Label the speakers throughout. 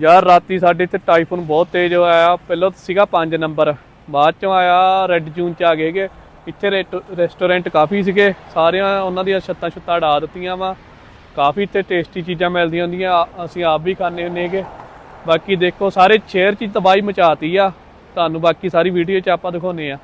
Speaker 1: ਯਾਰ ਰਾਤੀ ਸਾਡੇ ਇੱਥੇ ਟਾਈਫੂਨ ਬਹੁਤ ਤੇਜ਼ ਆਇਆ ਪਹਿਲਾਂ ਸੀਗਾ 5 ਨੰਬਰ, ਬਾਅਦ ਚੋਂ ਆਇਆ ਰੈੱਡ ਜੂਨ ਚ ਆ ਗਏ ਗਏਗੇ ਇੱਥੇ ਰੈਟ- ਰੈਸਟੋਰੈਂਟ ਕਾਫੀ ਸੀਗੇ, ਸਾਰਿਆਂ ਉਹਨਾਂ ਦੀਆਂ ਛੱਤਾਂ ਛੁੱਤਾਂ ਢਾ ਦਿੱਤੀਆਂ ਵਾ। ਕਾਫੀ ਇੱਥੇ ਟੇਸਟੀ ਚੀਜ਼ਾਂ ਮਿਲਦੀਆਂ ਹੁੰਦੀਆਂ ਅਸੀਂ ਆਪ ਵੀ ਖਾਣੇ ਹੁੰਦੇ ਹੈਗੇ। ਬਾਕੀ ਦੇਖੋ, ਸਾਰੇ ਸ਼ਹਿਰ 'ਚ ਹੀ ਤਬਾਹੀ ਮਚਾਤੀ ਆ। ਤੁਹਾਨੂੰ ਬਾਕੀ ਸਾਰੀ ਵੀਡੀਓ 'ਚ ਆਪਾਂ ਦਿਖਾਉਨੇ ਆ।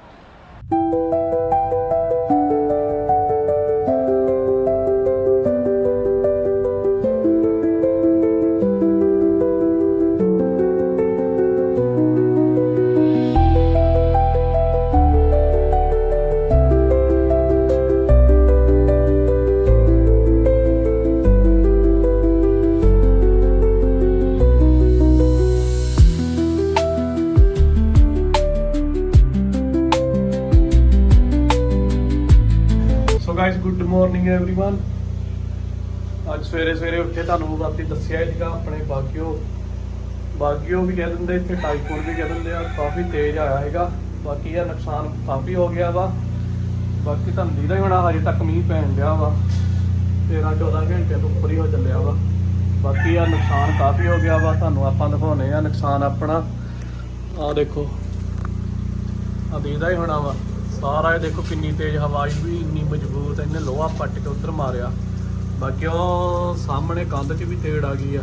Speaker 1: ਸਵੇਰੇ ਸਵੇਰੇ ਉੱਠੇ ਤੁਹਾਨੂੰ ਰਾਤੀ ਦੱਸਿਆ ਸੀਗਾ, ਆਪਣੇ ਬਾਗਿਓ ਬਾਗਿਓ ਵੀ ਕਹਿ ਦਿੰਦੇ, ਇੱਥੇ ਟਾਈਫੂਨ ਵੀ ਕਹਿ ਦਿੰਦੇ ਆ, ਕਾਫੀ ਤੇਜ਼ ਆਇਆ ਹੈਗਾ ਬਾਕੀ ਇਹ ਨੁਕਸਾਨ ਕਾਫੀ ਹੋ ਗਿਆ ਵਾ। ਬਾਕੀ ਤੁਹਾਨੂੰ ਦੀਦਾ ਹੀ ਹੋਣਾ, ਹਜੇ ਤੱਕ ਮੀਂਹ ਪੈਣ ਡਿਆ ਵਾ। 13 14 ਘੰਟੇ ਤੋਂ ਉੱਪਰ ਹੀ ਹੋ ਚੱਲਿਆ ਵਾ। ਬਾਕੀ ਆ ਨੁਕਸਾਨ ਕਾਫੀ ਹੋ ਗਿਆ ਵਾ, ਤੁਹਾਨੂੰ ਆਪਾਂ ਦਿਖਾਉਨੇ ਆ ਨੁਕਸਾਨ ਆਪਣਾ। ਆ ਦੇਖੋ ਆ ਦੀਦਾ ਹੀ ਹੋਣਾ ਵਾ। ਸਾਰਾ ਇਹ ਦੇਖੋ ਕਿੰਨੀ ਤੇਜ਼ ਹਵਾ ਆਈ, ਵੀ ਇੰਨੀ ਮਜ਼ਬੂਤ ਇਹਨੇ ਲੋਹਾ ਪੱਟ ਕੇ ਉੱਧਰ ਮਾਰਿਆ। ਬਾਕੀ ਉਹ ਸਾਹਮਣੇ ਕੰਧ 'ਚ ਵੀ ਤੇੜ ਆ ਗਈ ਆ।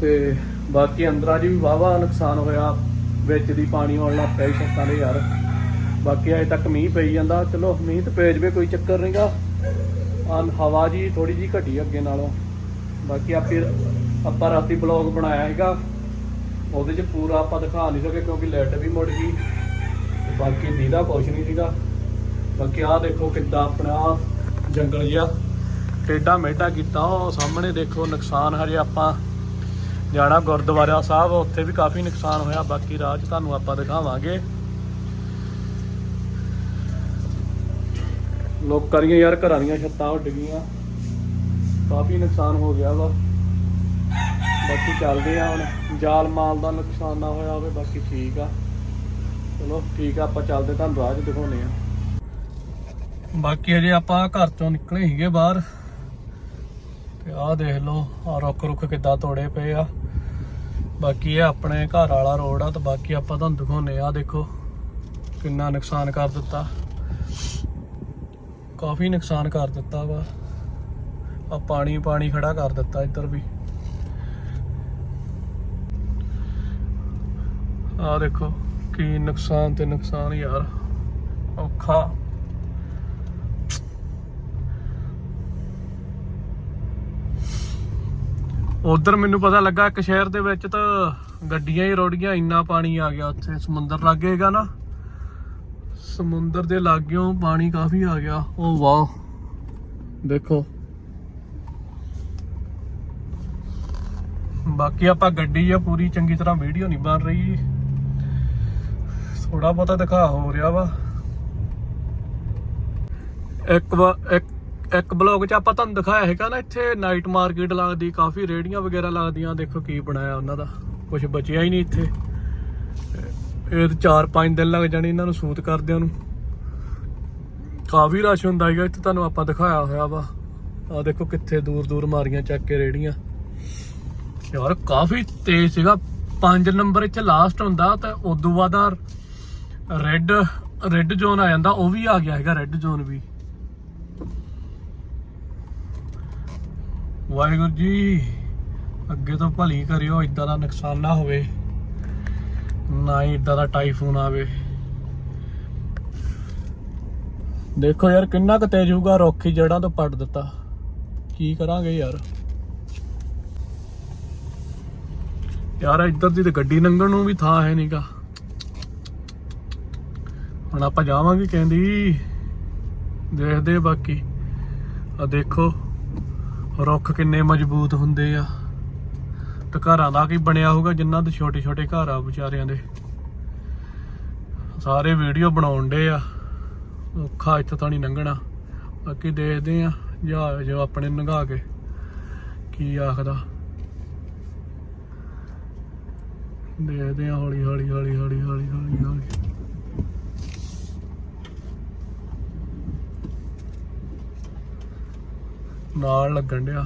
Speaker 1: ਤੇ ਬਾਕੀ ਅੰਦਰਾਂ 'ਚ ਵੀ ਵਾਵਾ ਨੁਕਸਾਨ ਹੋਇਆ। ਵਿੱਚ ਦੀ ਪਾਣੀ ਆਉਣ ਲੱਗ ਪਿਆ ਸੀ ਛੱਤਾਂ ਦੇ ਯਾਰ। ਬਾਕੀ ਅਜੇ ਤੱਕ ਮੀਂਹ ਪਈ ਜਾਂਦਾ। ਚਲੋ, ਮੀਂਹ ਤੇ ਪੈ ਜਵੇ ਕੋਈ ਚੱਕਰ ਨਹੀਂਗਾ ਆ ਹਵਾ ਜੀ ਥੋੜੀ ਜੀ ਘਟੀ ਅੱਗੇ ਨਾਲੋਂ। ਬਾਕੀ ਆਪੇ ਆਪਾਂ ਰਾਤੀ ਬਲੌਗ ਬਣਾਇਆ ਹੈਗਾ ਉਹਦੇ 'ਚ ਪੂਰਾ ਆਪਾਂ ਦਿਖਾ ਨਹੀਂ ਸਕੇ ਕਿਉਂਕਿ ਲਾਈਟ ਵੀ ਮੁੜ ਗਈ। ਬਾਕੀ ਦੀਦਾ ਕੁਛ ਨਹੀਂ ਸੀਗਾ। ਬਾਕੀ ਆਹ ਦੇਖੋ ਕਿੱਦਾਂ ਆਪਣਾ ਆਹ ਜੰਗਲ ਜਿਹਾ। ਟੇਡਾ ਮੇਡਾ ਕੀਤਾ, ਉਹ ਸਾਹਮਣੇ ਦੇਖੋ ਨੁਕਸਾਨ ਹਜੇ ਆਪਾਂ ਜਾਣਾ ਗੁਰਦੁਆਰਾ ਸਾਹਿਬ, ਉੱਥੇ ਵੀ ਕਾਫੀ ਨੁਕਸਾਨ ਹੋਇਆ, ਬਾਕੀ ਰਾਹ 'ਚ ਤੁਹਾਨੂੰ ਆਪਾਂ ਦਿਖਾਵਾਂਗੇ। ਲੋਕਾਂ ਦੀਆਂ ਯਾਰ ਘਰਾਂ ਦੀਆਂ ਛੱਤਾਂ ਉੱਡ ਗਈਆਂ। ਕਾਫੀ ਨੁਕਸਾਨ ਹੋ ਗਿਆ ਵਾ। ਬਾਕੀ ਚੱਲਦੇ ਆ ਹੁਣ, ਜਾਲ ਮਾਲ ਦਾ ਨੁਕਸਾਨ ਨਾ ਹੋਇਆ ਹੋਵੇ, ਬਾਕੀ ਠੀਕ ਆ। ਚਲੋ, ਠੀਕ ਆ, ਆਪਾਂ ਚੱਲਦੇ, ਤੁਹਾਨੂੰ ਰਾਹ 'ਚ ਦਿਖਾਉਨੇ ਆ। ਬਾਕੀ ਅਜੇ ਆਪਾਂ ਘਰ ਚੋਂ ਨਿਕਲੇ ਸੀਗੇ ਬਾਹਰ। ਤੇ ਆਹ ਦੇਖ ਲਓ ਆ ਰੁੱਖ ਰੁੱਖ ਕਿੱਦਾਂ ਤੋੜੇ ਪਏ ਆ। ਬਾਕੀ ਇਹ ਆਪਣੇ ਘਰ ਵਾਲਾ ਰੋਡ ਆ ਤੇ ਬਾਕੀ ਆਪਾਂ ਤੁਹਾਨੂੰ ਦਿਖਾਉਨੇ ਆ ਦੇਖੋ ਕਿੰਨਾ ਨੁਕਸਾਨ ਕਰ ਦਿੱਤਾ। ਕਾਫੀ ਨੁਕਸਾਨ ਕਰ ਦਿੱਤਾ ਵਾ। ਆ ਪਾਣੀ ਪਾਣੀ ਖੜਾ ਕਰ ਦਿੱਤਾ ਇੱਧਰ ਵੀ। ਆ ਦੇਖੋ, ਕੀ ਨੁਕਸਾਨ ਤੇ ਨੁਕਸਾਨ ਯਾਰ। ਔਖਾ। ਉਧਰ ਮੈਨੂੰ ਪਤਾ ਲੱਗਾ ਇੱਕ ਸ਼ਹਿਰ ਦੇ ਵਿੱਚ ਤਾਂ ਗੱਡੀਆਂ ਹੀ ਰੋੜੀਆਂ, ਇੰਨਾ ਪਾਣੀ ਆ ਗਿਆ ਉੱਥੇ। ਸਮੁੰਦਰ ਲੱਗੇਗਾ ਨਾ। ਸਮੁੰਦਰ ਦੇ ਲਾਗਿਓਂ ਪਾਣੀ ਕਾਫੀ ਆ ਗਿਆ। ਉਹ ਵਾਹ। ਦੇਖੋ। ਬਾਕੀ ਆਪਾਂ ਗੱਡੀ ਆ, ਪੂਰੀ ਚੰਗੀ ਤਰ੍ਹਾਂ ਵੀਡੀਓ ਨਹੀਂ ਬਣ ਰਹੀ। ਥੋੜਾ ਬਹੁਤਾ ਦਿਖਾ ਹੋ ਰਿਹਾ ਵਾ। ਇੱਕ ਵਾ- ਇੱਕ ਇੱਕ ਬਲੌਗ 'ਚ ਆਪਾਂ ਤੁਹਾਨੂੰ ਦਿਖਾਇਆ ਹੈਗਾ ਨਾ, ਇੱਥੇ ਨਾਈਟ ਮਾਰਕੀਟ ਲੱਗਦੀ, ਕਾਫੀ ਰੇੜੀਆਂ ਵਗੈਰਾ ਲੱਗਦੀਆਂ। ਦੇਖੋ ਕੀ ਬਣਾਇਆ ਉਹਨਾਂ ਦਾ। ਕੁਝ ਬਚਿਆ ਹੀ ਨਹੀਂ ਇੱਥੇ। ਇਹ 4-5 ਦਿਨ ਲੱਗ ਜਾਣੇ ਇਹਨਾਂ ਨੂੰ ਸੂਤ ਕਰਦਿਆਂ ਨੂੰ। ਕਾਫੀ ਰਸ਼ ਹੁੰਦਾ ਹੈਗਾ ਇੱਥੇ ਤੁਹਾਨੂੰ ਆਪਾਂ ਦਿਖਾਇਆ ਹੋਇਆ ਵਾ। ਆ ਦੇਖੋ ਕਿੱਥੇ ਦੂਰ ਦੂਰ ਮਾਰੀਆਂ ਚੱਕ ਕੇ ਰੇੜੀਆਂ ਯਾਰ ਕਾਫੀ ਤੇਜ਼ ਸੀਗਾ। 5 ਨੰਬਰ ਇੱਥੇ ਲਾਸਟ ਹੁੰਦਾ ਤਾਂ ਉਦੋਂ ਬਾਅਦ ਰੈੱਡ ਰੈੱਡ ਜ਼ੋਨ ਆ ਜਾਂਦਾ, ਉਹ ਵੀ ਆ ਗਿਆ ਹੈਗਾ ਰੈੱਡ ਜ਼ੋਨ ਵੀ। ਵਾਹਿਗੁਰੂ ਜੀ, ਅੱਗੇ ਤੋਂ ਭਲੀ ਕਰਿਓ ਇਦਾਂ ਦਾ ਨੁਕਸਾਨ ਨਾ ਹੋਵੇ, ਨਾ ਹੀ ਇਦਾਂ ਦਾ ਟਾਈਫੂਨ ਆਵੇ। ਦੇਖੋ ਯਾਰ, ਕਿੰਨਾ ਕੁ ਤੇਜ਼ ਹੋਊਗਾ ਰੋਖੀ ਜੜਾਂ ਤੋਂ ਪੱਟ ਦਿੱਤਾ। ਕੀ ਕਰਾਂਗੇ ਯਾਰ? ਯਾਰ, ਇੱਧਰ ਦੀ ਤੇ ਗੱਡੀ ਲੰਘਣ ਨੂੰ ਵੀ ਥਾਂ ਹੈ ਨਹੀਂਗਾ ਹੁਣ ਆਪਾਂ ਜਾਵਾਂਗੇ ਕਹਿੰਦੀ, ਦੇਖਦੇ ਬਾਕੀ। ਆ ਦੇਖੋ। ਰੁੱਖ ਕਿੰਨੇ ਮਜ਼ਬੂਤ ਹੁੰਦੇ ਆ। ਤੇ ਘਰਾਂ ਦਾ ਕੀ ਬਣਿਆ ਹੋਊਗਾ ਜਿਨ੍ਹਾਂ ਦੇ ਛੋਟੇ ਛੋਟੇ ਘਰ ਆ ਵਿਚਾਰਿਆਂ ਦੇ। ਸਾਰੇ ਵੀਡੀਓ ਬਣਾਉਣ ਦੇ ਆ। ਔਖਾ ਇੱਥੇ ਤਾਂ ਨਹੀਂ ਲੰਘਣਾ। ਬਾਕੀ ਦੇਖਦੇ ਆ, ਜਹਾਜ਼ ਜੋ ਆਪਣੇ ਨੰਗਾ ਕੇ ਕੀ ਆਖਦਾ। ਦੇਖਦੇ ਆ ਹੌਲੀ ਹੌਲੀ ਹੌਲੀ ਹੌਲੀ ਹੌਲੀ ਹੌਲੀ ਹੌਲੀ ਨਾਲ ਲੱਗਣ ਡਿਆ।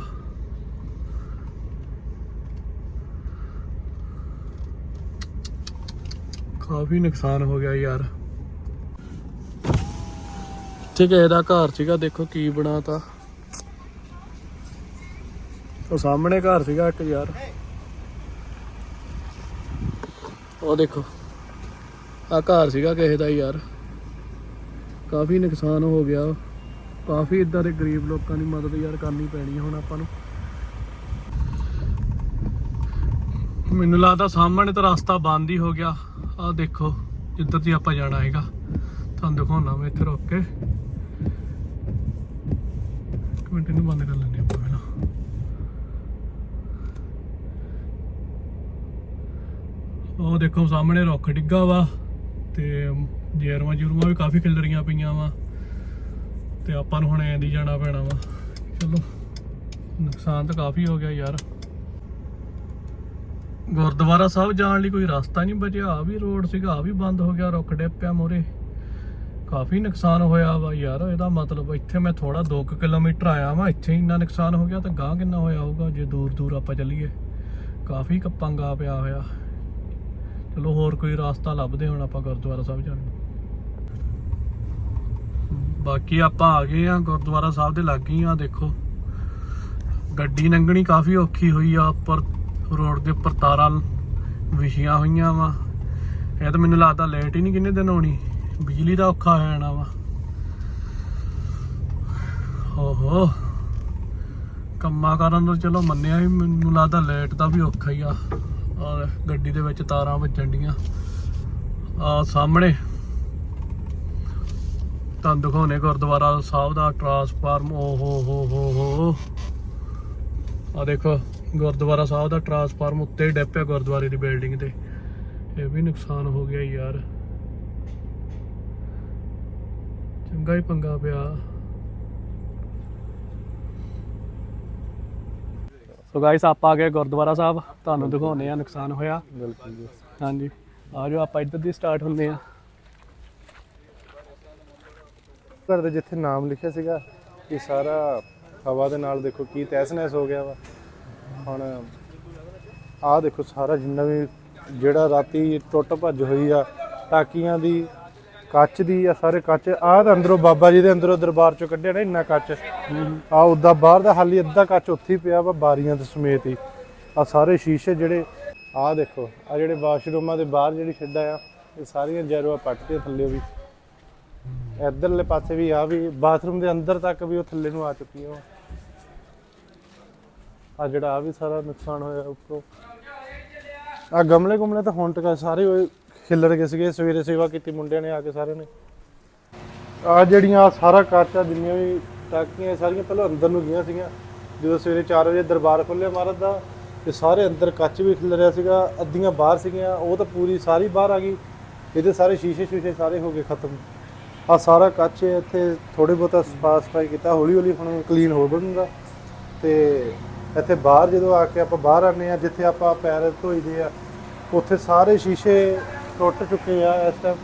Speaker 1: ਕਾਫੀ ਨੁਕਸਾਨ ਹੋ ਗਿਆ ਯਾਰ। ਠੀਕ ਹੈ, ਇਹਦਾ ਘਰ ਸੀਗਾ, ਦੇਖੋ ਕੀ ਬਣਾਤਾ। ਉਹ ਸਾਹਮਣੇ ਘਰ ਸੀਗਾ ਇੱਕ ਯਾਰ। ਉਹ ਦੇਖੋ ਆ ਘਰ ਸੀਗਾ ਕਿਸੇ ਦਾ ਯਾਰ। ਕਾਫੀ ਨੁਕਸਾਨ ਹੋ ਗਿਆ। ਕਾਫੀ ਇਦਾਂ ਦੇ ਗਰੀਬ ਲੋਕਾਂ ਦੀ ਮਦਦ ਯਾਰ ਕਰਨੀ ਪੈਣੀ ਹੁਣ ਆਪਾਂ ਨੂੰ। ਮੈਨੂੰ ਲੱਗਦਾ ਸਾਹਮਣੇ ਤਾਂ ਰਸਤਾ ਬੰਦ ਹੀ ਹੋ ਗਿਆ। ਆਹ ਦੇਖੋ, ਜਿੱਧਰ ਦੀ ਆਪਾਂ ਜਾਣਾ ਹੈਗਾ। ਤੁਹਾਨੂੰ ਦਿਖਾਉਣਾ ਮੈਂ ਇੱਥੇ ਰੁਕ ਕੇ। ਮਿੰਟ, ਇਹਨੂੰ ਬੰਦ ਕਰ ਲੈਂਦੇ ਆਪਾਂ ਪਹਿਲਾਂ। ਉਹ ਦੇਖੋ, ਸਾਹਮਣੇ ਰੁੱਖ ਡਿੱਗਾ ਵਾ ਤੇ ਜੇਰਵਾਂ ਜੁਰਮਾਂ ਵੀ ਕਾਫੀ ਖਿਲਰੀਆਂ ਪਈਆਂ ਵਾ। ਤੇ ਆਪਾਂ ਨੂੰ ਹੁਣ ਐਂ ਦੀ ਜਾਣਾ ਪੈਣਾ ਵਾ। ਚਲੋ, ਨੁਕਸਾਨ ਤਾਂ ਕਾਫੀ ਹੋ ਗਿਆ ਯਾਰ। ਗੁਰਦੁਆਰਾ ਸਾਹਿਬ ਜਾਣ ਲਈ ਕੋਈ ਰਸਤਾ ਨਹੀਂ ਬਚਿਆ ਆ ਵੀ ਰੋਡ ਸੀਗਾ ਆ ਵੀ ਬੰਦ ਹੋ ਗਿਆ, ਰੁੱਖ ਡਿੱਪਿਆ ਮੋਰੇ ਕਾਫੀ ਨੁਕਸਾਨ ਹੋਇਆ ਵਾ ਯਾਰ, ਇਹਦਾ ਮਤਲਬ ਇੱਥੇ ਮੈਂ ਥੋੜਾ 2 ਕਿਲੋਮੀਟਰ ਆਇਆ ਵਾ, ਇੱਥੇ ਹੀ ਇੰਨਾ ਨੁਕਸਾਨ ਹੋ ਗਿਆ ਤਾਂ ਗਾਂ ਕਿੰਨਾ ਹੋਇਆ ਹੋਊਗਾ, ਜੇ ਦੂਰ ਦੂਰ ਆਪਾਂ ਚੱਲੀਏ। ਕਾਫੀ ਕੱਪਾਂਗਾ ਪਿਆ ਹੋਇਆ। ਚਲੋ ਹੋਰ ਕੋਈ ਰਸਤਾ ਲੱਭਦੇ ਹੁਣ ਆਪਾਂ ਗੁਰਦੁਆਰਾ ਸਾਹਿਬ ਜਾਣ ਨੂੰ। ਬਾਕੀ ਆਪਾਂ ਆ ਗਏ ਆ ਗੁਰਦੁਆਰਾ ਸਾਹਿਬ ਦੇ ਲਾਗੇ ਆ, ਦੇਖੋ। ਗੱਡੀ ਲੰਘਣੀ ਕਾਫੀ ਔਖੀ ਹੋਈ ਆ, ਉੱਪਰ ਰੋਡ ਦੇ ਉੱਪਰ ਤਾਰਾਂ ਵਿਛੀਆਂ ਹੋਈਆਂ ਵਾ। ਇਹ ਤਾਂ ਮੈਨੂੰ ਲੱਗਦਾ ਲੇਟ ਹੀ ਨਹੀਂ ਕਿੰਨੇ ਦਿਨ ਆਉਣੀ ਬਿਜਲੀ ਦਾ ਔਖਾ ਹੋ ਜਾਣਾ ਵਾ। ਓਹੋ। ਕੰਮਾਂ ਕਰਨ ਤੋਂ ਚਲੋ ਮੰਨਿਆ ਵੀ ਮੈਨੂੰ ਲੱਗਦਾ ਲੇਟ ਦਾ ਵੀ ਔਖਾ ਹੀ ਆ। ਔਰ ਗੱਡੀ ਦੇ ਵਿੱਚ ਤਾਰਾਂ ਵੱਜਣ ਡੀਆਂ। ਆ ਸਾਹਮਣੇ ਤੁਹਾਨੂੰ ਦਿਖਾਉਣੇ ਗੁਰਦੁਆਰਾ ਸਾਹਿਬ ਦਾ ਟਰਾਂਸਫਾਰਮ ਓ ਹੋ ਹੋ ਹੋ ਹੋ। ਆ ਦੇਖੋ ਗੁਰਦੁਆਰਾ ਸਾਹਿਬ ਦਾ ਟਰਾਂਸਫਾਰਮ ਉੱਤੇ ਹੀ ਡੱਪਿਆ ਗੁਰਦੁਆਰੇ ਦੀ ਬਿਲਡਿੰਗ ਤੇ। ਇਹ ਵੀ ਨੁਕਸਾਨ ਹੋ ਗਿਆ ਯਾਰ। ਚੰਗਾ ਹੀ ਪੰਗਾ ਪਿਆ। ਸੋ ਗਾਇਸ ਆਪਾਂ ਆ ਗਏ ਗੁਰਦੁਆਰਾ ਸਾਹਿਬ। ਤੁਹਾਨੂੰ ਦਿਖਾਉਣੇ ਆ ਨੁਕਸਾਨ ਹੋਇਆ।
Speaker 2: ਬਿਲਕੁਲ
Speaker 1: ਹਾਂਜੀ। ਆ ਜਾਓ ਆਪਾਂ ਇੱਧਰ ਦੀ ਸਟਾਰਟ ਹੁੰਦੇ ਆ
Speaker 2: ਘਰ ਦੇ ਜਿੱਥੇ ਨਾਮ ਲਿਖਿਆ ਸੀਗਾ, ਇਹ ਸਾਰਾ ਹਵਾ ਦੇ ਨਾਲ ਦੇਖੋ ਕੀ ਤਹਿਸ-ਨਹਿਸ ਹੋ ਗਿਆ ਵਾ। ਹੁਣ ਆਹ ਦੇਖੋ ਸਾਰਾ ਜਿੰਨਾ ਵੀ ਜਿਹੜਾ ਰਾਤੀ ਟੁੱਟ ਭੱਜ ਹੋਈ ਆ, ਟਾਕੀਆਂ ਦੀ ਕੱਚ ਦੀ ਆ ਸਾਰੇ ਕੱਚ, ਆਹ ਤਾਂ ਅੰਦਰੋਂ ਬਾਬਾ ਜੀ ਦੇ ਅੰਦਰੋਂ ਦਰਬਾਰ ਚੋਂ ਕੱਢਿਆ ਨਾ ਇੰਨਾ ਕੱਚ। ਆ ਉਦਾਂ ਬਾਹਰ ਦਾ ਹਾਲੀ ਅੱਧਾ ਕੱਚ ਉੱਥੇ ਹੀ ਪਿਆ ਵਾ ਬਾਰੀਆਂ ਦੇ ਸਮੇਤ ਹੀ। ਆ ਸਾਰੇ ਸ਼ੀਸ਼ੇ ਜਿਹੜੇ, ਆਹ ਦੇਖੋ ਆ ਜਿਹੜੇ ਵਾਸ਼ਰੂਮਾਂ ਦੇ ਬਾਹਰ ਜਿਹੜੀ ਛੱਡਾ ਆ, ਇਹ ਸਾਰੀਆਂ ਜੈਰੋਆਂ ਪੱਟ ਕੇ ਥੱਲੇ ਵੀ। ਇਧਰਲੇ ਪਾਸੇ ਵੀ ਆ ਵੀ ਬਾਥਰੂਮ ਦੇ ਅੰਦਰ ਤੱਕ ਵੀ ਉਹ ਥੱਲੇ ਨੂੰ ਆ ਚੁੱਕੀਆਂ ਆ ਜਿਹੜਾ ਆ ਵੀ ਸਾਰਾ ਨੁਕਸਾਨ ਹੋਇਆ ਉੱਪਰੋਂ। ਆ ਗਮਲੇ ਗੁਮਲੇ ਤਾਂ ਹੁਣ ਤੱਕ ਸਾਰੇ ਹੋਏ, ਖਿਲਰ ਗਏ ਸੀਗੇ, ਸਵੇਰੇ ਸੇਵਾ ਕੀਤੀ ਮੁੰਡਿਆਂ ਨੇ ਆ ਕੇ ਸਾਰਿਆਂ ਨੇ। ਆ ਜਿਹੜੀਆਂ ਸਾਰਾ ਕਾਚਾ ਜਿੰਨੀਆਂ ਵੀ ਟਾਕੀਆਂ ਸਾਰੀਆਂ ਪਹਿਲਾਂ ਅੰਦਰ ਨੂੰ ਗਈਆਂ ਸੀਗੀਆਂ। ਜਦੋਂ ਸਵੇਰੇ 4 ਵਜੇ ਦਰਬਾਰ ਖੁੱਲਿਆ ਮਹਾਰਾਜ ਦਾ, ਤੇ ਸਾਰੇ ਅੰਦਰ ਕੱਚ ਵੀ ਖਿਲ ਰਿਹਾ ਸੀਗਾ, ਅੱਧੀਆਂ ਬਾਹਰ ਸੀਗੀਆਂ, ਉਹ ਤਾਂ ਪੂਰੀ ਸਾਰੀ ਬਾਹਰ ਆ ਗਈ। ਇਹਦੇ ਸਾਰੇ ਸ਼ੀਸ਼ੇ ਸ਼ੀਸ਼ੇ ਸਾਰੇ ਹੋ ਗਏ ਖਤਮ। ਆ ਸਾਰਾ ਕੱਚ ਹੈ, ਇੱਥੇ ਥੋੜੇ ਬਹੁਤਾ ਸਫਾ ਸਫ਼ਾਈ ਕੀਤਾ, ਹੌਲੀ ਹੌਲੀ ਹੁਣ ਕਲੀਨ ਹੋ ਬਣੂਗਾ। ਤੇ ਇੱਥੇ ਬਾਹਰ ਜਦੋਂ ਆ ਕੇ ਆਪਾਂ ਬਾਹਰ ਆਨੇ ਆ ਜਿੱਥੇ ਆਪਾਂ ਪੈਰ ਧੋਈਦੇ ਆ, ਉੱਥੇ ਸਾਰੇ ਸ਼ੀਸ਼ੇ ਟੁੱਟ ਚੁੱਕੇ ਆ ਇਸ ਟਾਈਮ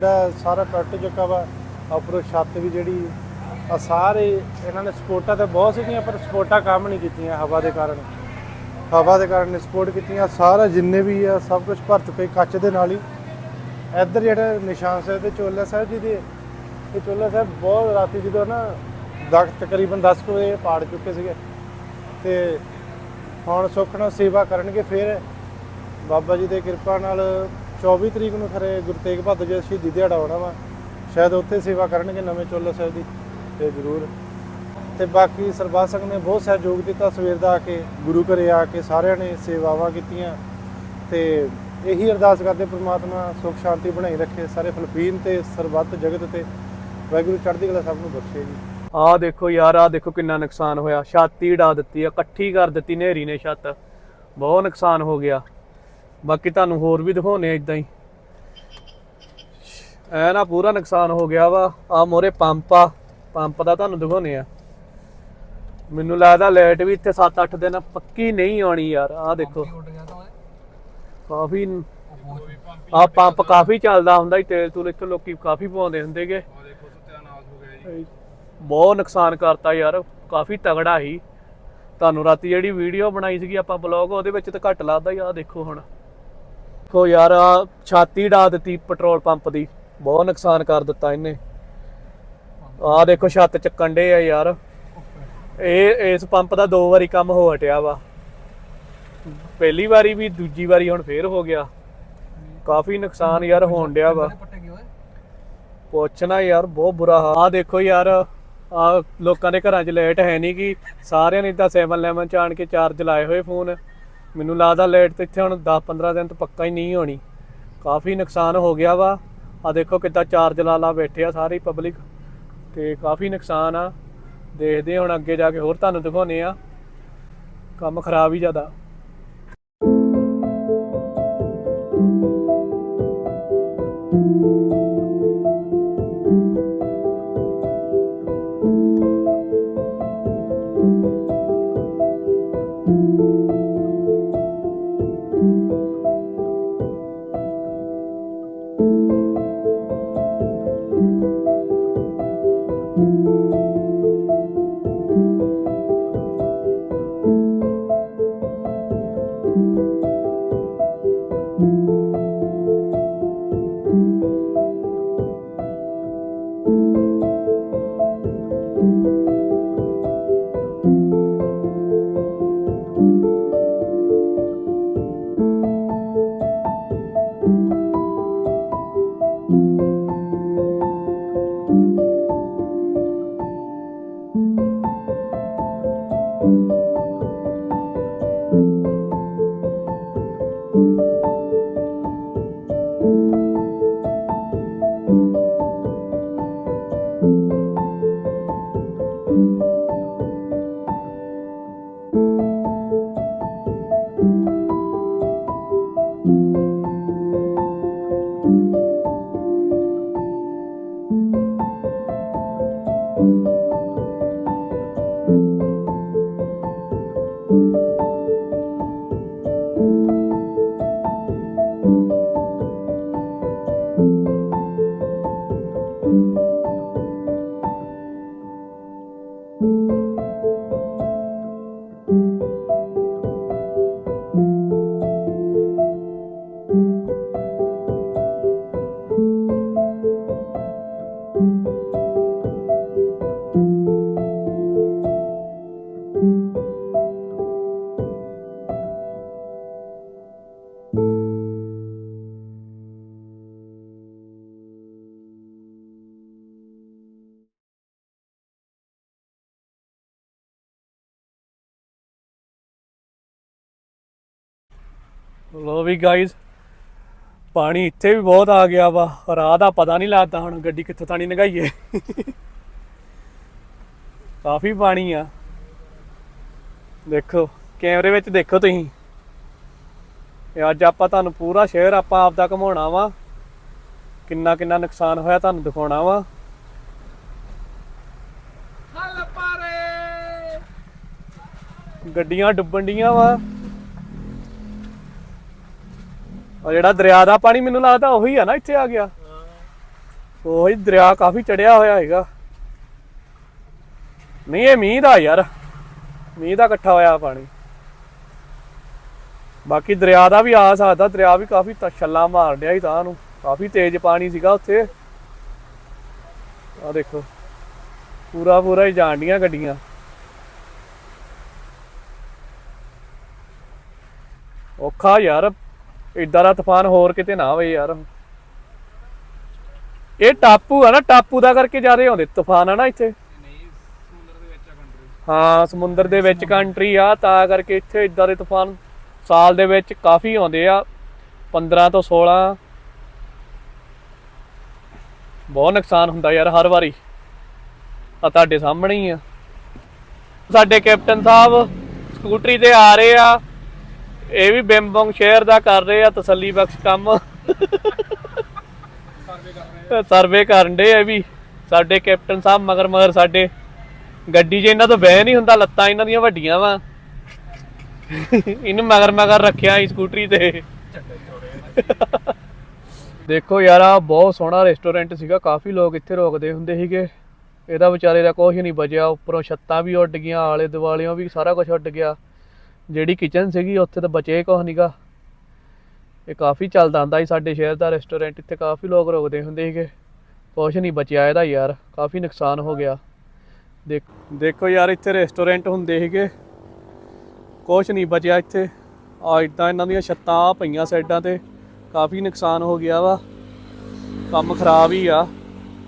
Speaker 2: ਜਿਹੜਾ ਸਾਰਾ ਟੁੱਟ ਚੁੱਕਾ ਵਾ ਉੱਪਰੋਂ ਛੱਤ ਵੀ ਜਿਹੜੀ ਆ ਸਾਰੇ ਇਹਨਾਂ ਨੇ ਸਪੋਰਟਾਂ ਤਾਂ ਬਹੁਤ ਸੀਗੀਆਂ, ਪਰ ਸਪੋਰਟਾਂ ਕੰਮ ਨਹੀਂ ਕੀਤੀਆਂ ਹਵਾ ਦੇ ਕਾਰਨ। ਹਵਾ ਦੇ ਕਾਰਨ ਸਪੋਰਟ ਕੀਤੀਆਂ, ਸਾਰਾ ਜਿੰਨੇ ਵੀ ਆ, ਸਭ ਕੁਝ ਭਰ ਚੁੱਕੇ ਕੱਚ ਦੇ ਨਾਲ ਹੀ। ਇੱਧਰ ਜਿਹੜਾ ਨਿਸ਼ਾਨ ਸਾਹਿਬ ਤੇ ਚੋਲਾ ਸਾਹਿਬ ਜੀ ਦੇ, ਇਹ ਚੋਲਾ ਸਾਹਿਬ ਬਹੁਤ ਰਾਤੀ ਜਦੋਂ ਨਾ ਦਕ ਤਕਰੀਬਨ 10 ਕੁ ਵਜੇ ਪਾੜ ਚੁੱਕੇ ਸੀਗੇ। ਤੇ ਹੁਣ ਸੁਖਣਾ ਸੇਵਾ ਕਰਨਗੇ, ਫਿਰ ਬਾਬਾ ਜੀ ਦੇ ਕਿਰਪਾ ਨਾਲ 24 ਤਰੀਕ ਨੂੰ ਖਰੇ ਗੁਰੂ ਤੇਗ ਬਹਾਦਰ ਜੀ ਸ਼ਹੀਦੀ ਦਿਹਾੜਾ ਹੋਣਾ ਵਾ। ਸ਼ਾਇਦ ਉੱਥੇ ਸੇਵਾ ਕਰਨਗੇ ਨਵੇਂ ਚੋਲਾ ਸਾਹਿਬ ਦੀ, ਤੇ ਜ਼ਰੂਰ। ਤੇ ਬਾਕੀ ਸਰਬੱਤ ਸੰਘ ਨੇ ਬਹੁਤ ਸਹਿਯੋਗ ਦਿੱਤਾ ਸਵੇਰ ਦਾ ਆ ਕੇ, ਗੁਰੂ ਘਰੇ ਆ ਕੇ ਸਾਰਿਆਂ ਨੇ ਸੇਵਾਵਾਂ ਕੀਤੀਆਂ। ਤੇ ਇਹੀ ਅਰਦਾਸ ਕਰਦੇ ਪ੍ਰਮਾਤਮਾ ਸੁਖ, ਸ਼ਾਂਤੀ ਬਣਾਈ ਰੱਖੇ। ਸਾਰੇ ਫਲਪੀਨ ਤੇ ਸਰਬੱਤ ਜਗਤ ਤੇ ਵਾਹਿਗੁਰੂ ਚੜ੍ਹਦੀ ਕਲਾ ਸਭ ਨੂੰ ਬਖਸ਼ੇ ਜੀ।
Speaker 1: ਆਹ ਦੇਖੋ ਯਾਰ, ਆਹ ਦੇਖੋ ਕਿੰਨਾ ਨੁਕਸਾਨ ਹੋਇਆ। ਛਾਤੀ ਢਾ ਦਿੱਤੀ ਆ, ਇਕੱਠੀ ਕਰ ਦਿੱਤੀ, ਨੇਰੀ ਨੇ ਛੱਤ। ਬਹੁਤ ਨੁਕਸਾਨ ਹੋ ਗਿਆ। ਬਾਕੀ ਤੁਹਾਨੂੰ ਹੋਰ ਵੀ ਦਿਖਾਉਨੇ ਆ ਇਦਾਂ ਹੀ। ਐ ਨਾ ਪੂਰਾ ਨੁਕਸਾਨ ਹੋ ਗਿਆ ਵਾ। ਆ ਮੋਰੇ ਪੰਪ ਆ, ਪੰਪ ਦਾ ਤੁਹਾਨੂੰ ਦਿਖਾਉਨੇ ਆ ਮੈਨੂੰ ਲੱਗਦਾ ਲਾਈਟ ਵੀ ਇੱਥੇ 7-8 ਦਿਨ ਪੱਕੀ ਨਹੀਂ ਆਉਣੀ ਯਾਰ। ਆਹ ਦੇਖੋ। ਕਾਫੀ ਆ ਪੰਪ ਕਾਫੀ ਚੱਲਦਾ ਹੁੰਦਾ ਸੀ ਤੇਲ ਤੂਲ ਇੱਥੇ ਲੋਕੀ ਕਾਫੀ ਪਵਾਉਂਦੇ ਹੁੰਦੇਗੇ ਬਹੁਤ ਨੁਕਸਾਨ ਕਰਤਾ ਯਾਰ, ਕਾਫੀ ਤਗੜਾ ਸੀ। ਤੁਹਾਨੂੰ ਰਾਤੀ ਜਿਹੜੀ ਵੀਡੀਓ ਬਣਾਈ ਸੀਗੀ ਆਪਾਂ ਬਲੌਗ ਉਹਦੇ ਵਿੱਚ ਤਾਂ ਘੱਟ ਲੱਗਦਾ ਹੀ ਆ ਦੇਖੋ ਹੁਣ। ਦੇਖੋ ਯਾਰ ਆ ਛਾਤੀ ਢਾ ਦਿੱਤੀ ਪੈਟਰੋਲ ਪੰਪ ਦੀ, ਬਹੁਤ ਨੁਕਸਾਨ ਕਰ ਦਿੱਤਾ ਇਹਨੇ। ਆ ਦੇਖੋ ਛੱਤ ਚੱਕਣ ਡੇ ਆ ਯਾਰ। ਇਹ, ਇਸ ਪੰਪ ਦਾ ਦੋ ਵਾਰੀ ਕੰਮ ਹੋ ਹਟਿਆ ਵਾ। ਪਹਿਲੀ ਵਾਰੀ ਵੀ ਦੂਜੀ ਵਾਰੀ ਹੁਣ ਫੇਰ ਹੋ ਗਿਆ। ਕਾਫੀ ਨੁਕਸਾਨ ਯਾਰ ਹੋਣ ਡਿਆ ਵਾ। ਪੁੱਛਣਾ ਯਾਰ, ਬਹੁਤ ਬੁਰਾ ਹਾਲ। ਆ ਦੇਖੋ ਯਾਰ ਆ ਲੋਕਾਂ ਦੇ ਘਰਾਂ 'ਚ ਲਾਈਟ ਹੈ ਨਹੀਂ ਕਿ ਸਾਰਿਆਂ ਨੇ ਤਾਂ 711 ਚ ਆਣ ਕੇ ਚਾਰਜ ਲਾਏ ਹੋਏ ਫੋਨ ਮੈਨੂੰ ਲੱਗਦਾ ਲਾਈਟ ਤੇ ਇੱਥੇ ਹੁਣ 10-15 ਦਿਨ ਤੋਂ ਪੱਕਾ ਹੀ ਨਹੀਂ ਹੋਣੀ। ਕਾਫੀ ਨੁਕਸਾਨ ਹੋ ਗਿਆ ਵਾ। ਆ ਦੇਖੋ ਕਿੱਦਾਂ ਚਾਰਜ ਲਾ ਲਾ ਬੈਠੇ ਆ ਸਾਰੀ ਪਬਲਿਕ ਤੇ ਕਾਫੀ ਨੁਕਸਾਨ ਆ। ਦੇਖਦੇ ਹੁਣ ਅੱਗੇ ਜਾ ਕੇ ਹੋਰ ਤੁਹਾਨੂੰ ਦਿਖਾਉਨੇ ਆ। ਕੰਮ ਖਰਾਬ ਹੀ ਜ਼ਿਆਦਾ। thank you ਲੋ ਵੀ ਗਾਇਜ਼ ਪਾਣੀ ਇੱਥੇ ਵੀ ਬਹੁਤ ਆ ਗਿਆ ਵਾ। ਰਾਹ ਦਾ ਪਤਾ ਨਹੀਂ ਲੱਗਦਾ ਹੁਣ ਗੱਡੀ ਕਿੱਥੋਂ ਤਾਣੀ ਨਗਾਈਏ। ਕਾਫੀ ਪਾਣੀ ਆ। ਦੇਖੋ ਕੈਮਰੇ ਵਿੱਚ ਦੇਖੋ ਤੁਸੀਂ। ਇਹ ਅੱਜ ਆਪਾਂ ਤੁਹਾਨੂੰ ਪੂਰਾ ਸ਼ਹਿਰ ਆਪਾਂ ਆਪਦਾ ਘਮਾਉਣਾ ਵਾ। ਕਿੰਨਾ ਕਿੰਨਾ ਨੁਕਸਾਨ ਹੋਇਆ ਤੁਹਾਨੂੰ ਦਿਖਾਉਣਾ ਵਾ। ਗੱਡੀਆਂ ਡੁੱਬਣ ਡੀਆਂ ਵਾ। ਔਰ ਜਿਹੜਾ ਦਰਿਆ ਦਾ ਪਾਣੀ ਮੈਨੂੰ ਲੱਗਦਾ ਉਹੀ ਆ ਨਾ ਇੱਥੇ ਆ ਗਿਆ। ਉਹੀ ਦਰਿਆ ਕਾਫੀ ਚੜਿਆ ਹੋਇਆ ਹੈਗਾ। ਨਹੀਂ, ਇਹ ਮੀਂਹ ਦਾ ਯਾਰ। ਮੀਂਹ ਦਾ ਇਕੱਠਾ ਹੋਇਆ ਪਾਣੀ। ਬਾਕੀ ਦਰਿਆ ਦਾ ਵੀ ਆ ਸਕਦਾ, ਦਰਿਆ ਵੀ ਕਾਫੀ ਛੱਲਾ ਮਾਰ ਡਿਆ ਹੀ ਤਾਂ ਨੂੰ। ਕਾਫੀ ਤੇਜ਼ ਪਾਣੀ ਸੀਗਾ ਉੱਥੇ। ਆ ਦੇਖੋ, ਪੂਰਾ ਪੂਰਾ ਹੀ ਜਾਣ ਡੀਆਂ ਗੱਡੀਆਂ। ਔਖਾ ਯਾਰ। ਇਦਾਂ ਦਾ ਤੂਫਾਨ ਹੋਰ ਕਿਤੇ ਨਾ ਆਵੇ ਯਾਰ। ਇਹ ਟਾਪੂ ਆ ਨਾ, ਟਾਪੂ ਦਾ ਕਰਕੇ ਜ਼ਿਆਦਾ ਆਉਂਦੇ ਤੂਫਾਨ ਆ ਨਾ ਇੱਥੇ। ਹਾਂ, ਸਮੁੰਦਰ ਦੇ ਵਿੱਚ ਕੰਟਰੀ ਆ, ਤਾਂ ਕਰਕੇ ਇੱਥੇ ਇਦਾਂ ਦੇ ਤੂਫਾਨ ਸਾਲ ਦੇ ਵਿੱਚ ਕਾਫੀ ਆਉਂਦੇ ਆ 15 ਤੋਂ 16 ਬਹੁਤ ਨੁਕਸਾਨ ਹੁੰਦਾ ਯਾਰ ਹਰ ਵਾਰੀ। ਆ ਤੁਹਾਡੇ ਸਾਹਮਣੇ ਹੀ ਆ। ਸਾਡੇ ਕੈਪਟਨ ਸਾਹਿਬ ਸਕੂਟਰੀ ਤੇ ਆ ਰਹੇ ਆ। ਇਹ ਵੀ ਬਿੰਬੋਂਗ ਸ਼ਹਿਰ ਦਾ ਕਰ ਰਹੇ ਆ, ਤਸੱਲੀ ਬਖਸ਼ ਕੰਮ। ਸਰਵੇ ਕਰਨ ਦੇ ਆ ਵੀ, ਸਾਡੇ ਕੈਪਟਨ ਸਾਹਿਬ ਮਗਰ ਮਗਰ ਸਾਡੇ। ਗੱਡੀ 'ਚ ਇਹਨਾਂ ਤੋਂ ਬਹਿ ਨਹੀਂ ਹੁੰਦਾ, ਲੱਤਾਂ ਇਹਨਾਂ ਦੀਆਂ ਵੱਡੀਆਂ ਵਾ। ਇਹਨੂੰ ਮਗਰ ਮਗਰ ਰੱਖਿਆ ਸੀ ਸਕੂਟਰੀ ਤੇ। ਦੇਖੋ ਯਾਰ ਆ ਬਹੁਤ ਸੋਹਣਾ ਰੈਸਟੋਰੈਂਟ ਸੀਗਾ, ਕਾਫੀ ਲੋਕ ਇੱਥੇ ਰੋਕਦੇ ਹੁੰਦੇ ਸੀਗੇ। ਇਹਦਾ ਵਿਚਾਰੇ ਦਾ ਕੁਝ ਨਹੀਂ ਬਚਿਆ, ਉੱਪਰੋਂ ਛੱਤਾਂ ਵੀ ਉੱਡ ਗਈਆਂ ਆਲੇ ਦੁਆਲਿਓਂ ਵੀ ਸਾਰਾ ਕੁਝ ਉੱਡ ਗਿਆ। ਜਿਹੜੀ ਕਿਚਨ ਸੀਗੀ, ਉੱਥੇ ਤਾਂ ਬਚੇ ਕੁਝ ਨਹੀਂਗਾ ਇਹ ਕਾਫੀ ਚੱਲਦਾ ਹੁੰਦਾ ਸੀ ਸਾਡੇ ਸ਼ਹਿਰ ਦਾ ਰੈਸਟੋਰੈਂਟ ਇੱਥੇ ਕਾਫੀ ਲੋਕ ਰੁਕਦੇ ਹੁੰਦੇ ਸੀਗੇ। ਕੁਛ ਨਹੀਂ ਬਚਿਆ ਇਹਦਾ ਯਾਰ, ਕਾਫੀ ਨੁਕਸਾਨ ਹੋ ਗਿਆ। ਦੇਖ ਦੇਖੋ ਯਾਰ, ਇੱਥੇ ਰੈਸਟੋਰੈਂਟ ਹੁੰਦੇ ਸੀਗੇ। ਕੁਛ ਨਹੀਂ ਬਚਿਆ ਇੱਥੇ। ਆ ਇਦਾਂ ਇਹਨਾਂ ਦੀਆਂ ਛੱਤਾਂ ਆਹ ਪਈਆਂ ਸਾਈਡਾਂ ਤੇ, ਕਾਫੀ ਨੁਕਸਾਨ ਹੋ ਗਿਆ ਵਾ। ਕੰਮ ਖਰਾਬ ਹੀ ਆ।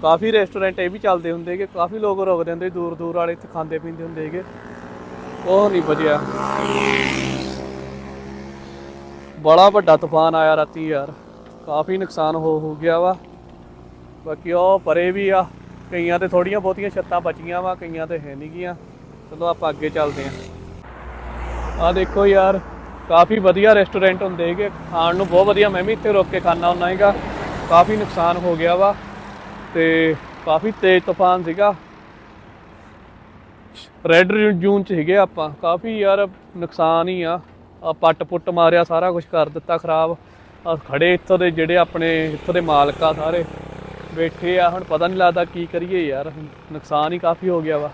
Speaker 1: ਕਾਫੀ ਰੈਸਟੋਰੈਂਟ ਇਹ ਵੀ ਚੱਲਦੇ ਹੁੰਦੇ ਕਿ ਕਾਫੀ ਲੋਕ ਰੁਕਦੇ ਹੁੰਦੇ ਦੂਰ ਦੂਰ ਵਾਲੇ ਇੱਥੇ ਖਾਂਦੇ ਪੀਂਦੇ ਹੁੰਦੇ ਸੀਗੇ। ਉਹ ਨਹੀਂ ਬਚਿਆ ਬੜਾ ਵੱਡਾ ਤੂਫਾਨ ਆਇਆ ਰਾਤੀ ਯਾਰ। ਕਾਫੀ ਨੁਕਸਾਨ ਹੋ ਹੋ ਗਿਆ ਵਾ। ਬਾਕੀ ਉਹ ਪਰੇ ਵੀ ਆ। ਕਈਆਂ ਤੇ ਥੋੜੀਆਂ ਬਹੁਤੀਆਂ ਛੱਤਾਂ ਬਚੀਆਂ ਵਾ, ਕਈਆਂ ਤੇ ਹੈ ਨਹੀਂ ਗੀਆਂ। ਚਲੋ ਆਪਾਂ ਅੱਗੇ ਚੱਲਦੇ ਆਂ। ਆ ਦੇਖੋ ਯਾਰ, ਕਾਫੀ ਵਧੀਆ ਰੈਸਟੋਰੈਂਟ ਹੁੰਦੇ ਹੈਗੇ। ਖਾਣ ਨੂੰ ਬਹੁਤ ਵਧੀਆ, ਮੈਂ ਵੀ ਇੱਥੇ ਰੁਕ ਕੇ ਖਾਣਾ ਹੁੰਦਾ ਹੈਗਾ। ਕਾਫੀ ਨੁਕਸਾਨ ਹੋ ਗਿਆ ਵਾ। ਤੇ ਕਾਫੀ ਤੇਜ਼ ਤੂਫਾਨ ਸੀਗਾ। ਰੈੱਡ ਜੂਨ ਚ ਸੀਗੇ ਆਪਾਂ। ਕਾਫੀ ਯਾਰ ਨੁਕਸਾਨ ਹੀ ਆ। ਆ ਪੱਟ ਪੁੱਟ ਮਾਰਿਆ, ਸਾਰਾ ਕੁਝ ਕਰ ਦਿੱਤਾ ਖਰਾਬ। ਆ ਖੜੇ ਇੱਥੋਂ ਦੇ ਜਿਹੜੇ ਆਪਣੇ, ਇੱਥੋਂ ਦੇ ਮਾਲਕ ਆ ਸਾਰੇ। ਬੈਠੇ ਆ, ਹੁਣ ਪਤਾ ਨਹੀਂ ਲੱਗਦਾ ਕੀ ਕਰੀਏ ਯਾਰ। ਨੁਕਸਾਨ ਹੀ ਕਾਫੀ ਹੋ ਗਿਆ ਵਾ।